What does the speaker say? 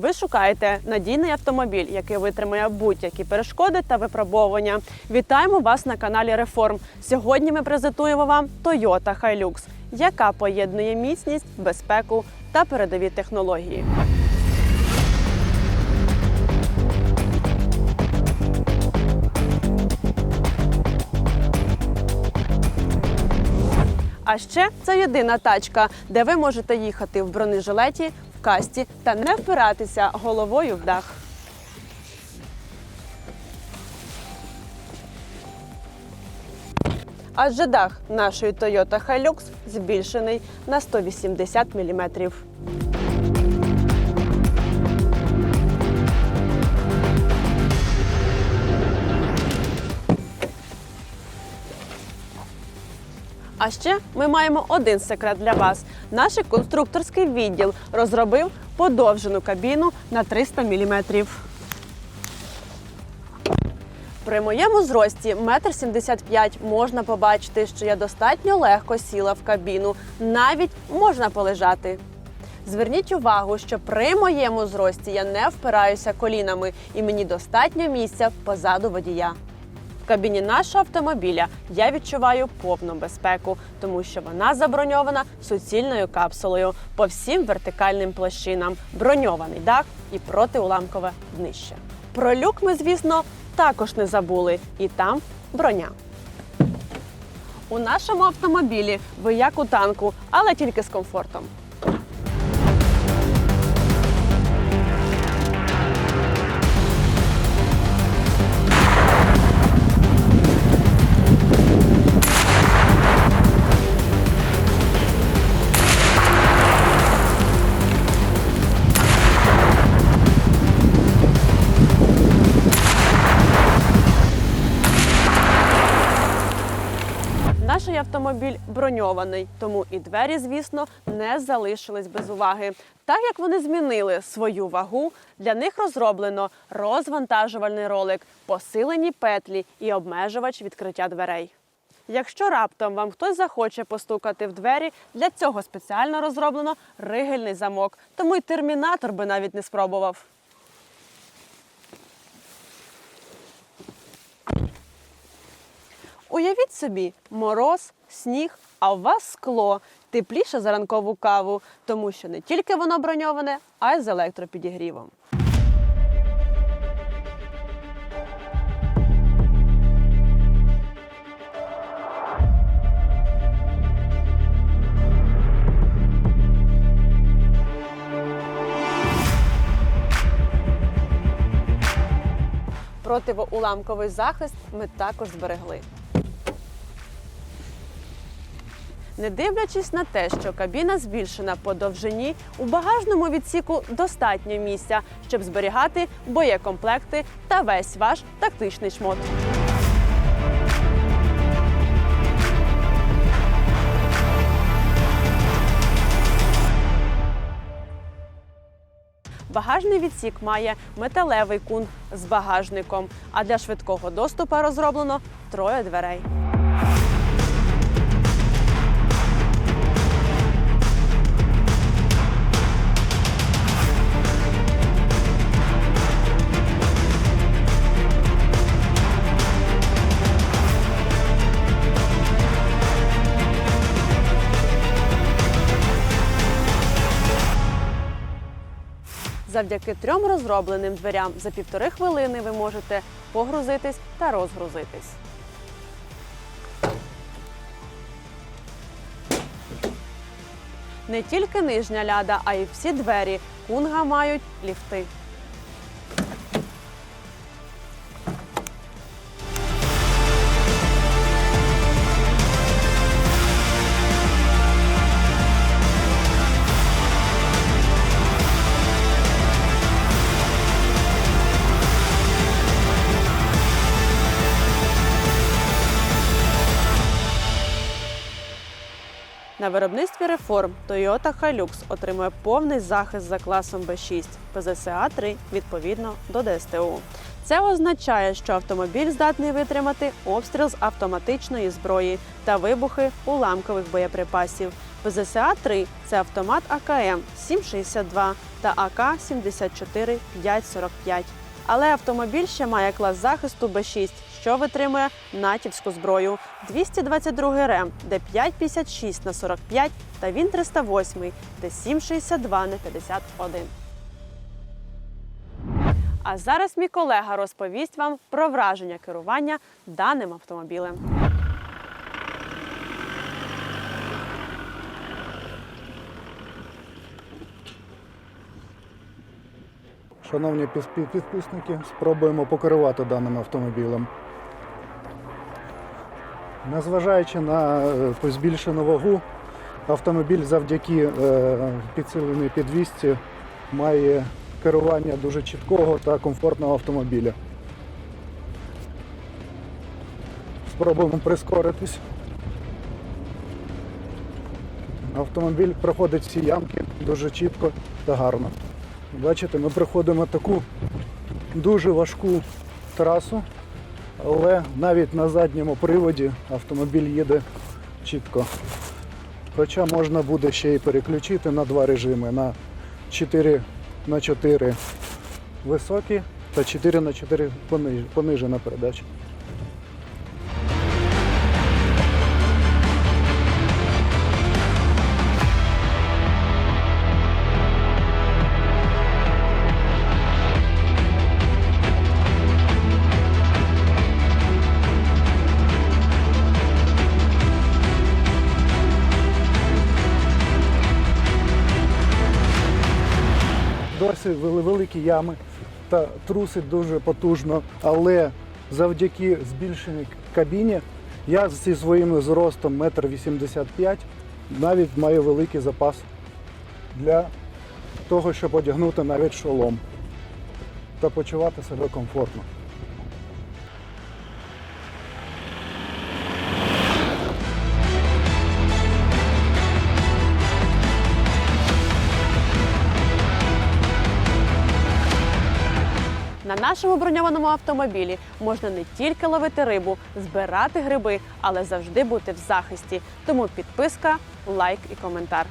Ви шукаєте надійний автомобіль, який витримує будь-які перешкоди та випробовування. Вітаємо вас на каналі Реформ. Сьогодні ми презентуємо вам Toyota Hilux, яка поєднує міцність, безпеку та передові технології. А ще це єдина тачка, де ви можете їхати в бронежилеті, касті та не впиратися головою в дах. Адже дах нашої Toyota Hilux збільшений на 180 мм. А ще ми маємо один секрет для вас. Наш конструкторський відділ розробив подовжену кабіну на 300 мм. При моєму зрості 1,75 м можна побачити, що я достатньо легко сіла в кабіну, навіть можна полежати. Зверніть увагу, що при моєму зрості я не впираюся колінами і мені достатньо місця позаду водія. Кабіні нашого автомобіля я відчуваю повну безпеку, тому що вона заброньована суцільною капсулою по всім вертикальним площинам, броньований дах і протиуламкове днище. Про люк ми, звісно, також не забули, і там броня. У нашому автомобілі ви як у танку, але тільки з комфортом. Наш автомобіль броньований, тому і двері, звісно, не залишились без уваги. Так як вони змінили свою вагу, для них розроблено розвантажувальний ролик, посилені петлі і обмежувач відкриття дверей. Якщо раптом вам хтось захоче постукати в двері, для цього спеціально розроблено ригельний замок, тому й термінатор би навіть не спробував. Уявіть собі, мороз, сніг, а у вас скло тепліше за ранкову каву, тому що не тільки воно броньоване, а й з електропідігрівом. Противоуламковий захист ми також зберегли. Не дивлячись на те, що кабіна збільшена по довжині, у багажному відсіку достатньо місця, щоб зберігати боєкомплекти та весь ваш тактичний шмот. Багажний відсік має металевий кун з багажником, а для швидкого доступу розроблено троє дверей. Завдяки трьом розробленим дверям за півтори хвилини ви можете погрузитись та розгрузитись. Не тільки нижня ляда, а й всі двері кунга мають ліфти. На виробництві реформ Toyota Hilux отримує повний захист за класом B6, ПЗСА 3 відповідно до ДСТУ. Це означає, що автомобіль здатний витримати обстріл з автоматичної зброї та вибухи уламкових боєприпасів. ПЗСА 3 це автомат АКМ 762 та АК 74 545. Але автомобіль ще має клас захисту Б6, що витримує натівську зброю. 222 РЕМ, де 5,56 на 45 та він 308, де 7,62 на 51. А зараз мій колега розповість вам про враження керування даним автомобілем. Шановні підписники, спробуємо покерувати даним автомобілем. Незважаючи на е, збільшену вагу, автомобіль завдяки е, підсиленій підвісці має керування дуже чіткого та комфортного автомобіля. Спробуємо прискоритись. Автомобіль проходить всі ямки дуже чітко та гарно. Бачите, ми проходимо таку дуже важку трасу, але навіть на задньому приводі автомобіль їде чітко. Хоча можна буде ще й переключити на два режими: на 4 на 4 високі та 4 на 4 пониж- понижена передача. Досі великі ями та трусить дуже потужно, але завдяки збільшеній кабіні я зі своїм зростом 1,85 м навіть маю великий запас для того, щоб одягнути навіть шолом та почувати себе комфортно. Нашому броньованому автомобілі можна не тільки ловити рибу, збирати гриби, але завжди бути в захисті. Тому підписка, лайк і коментар.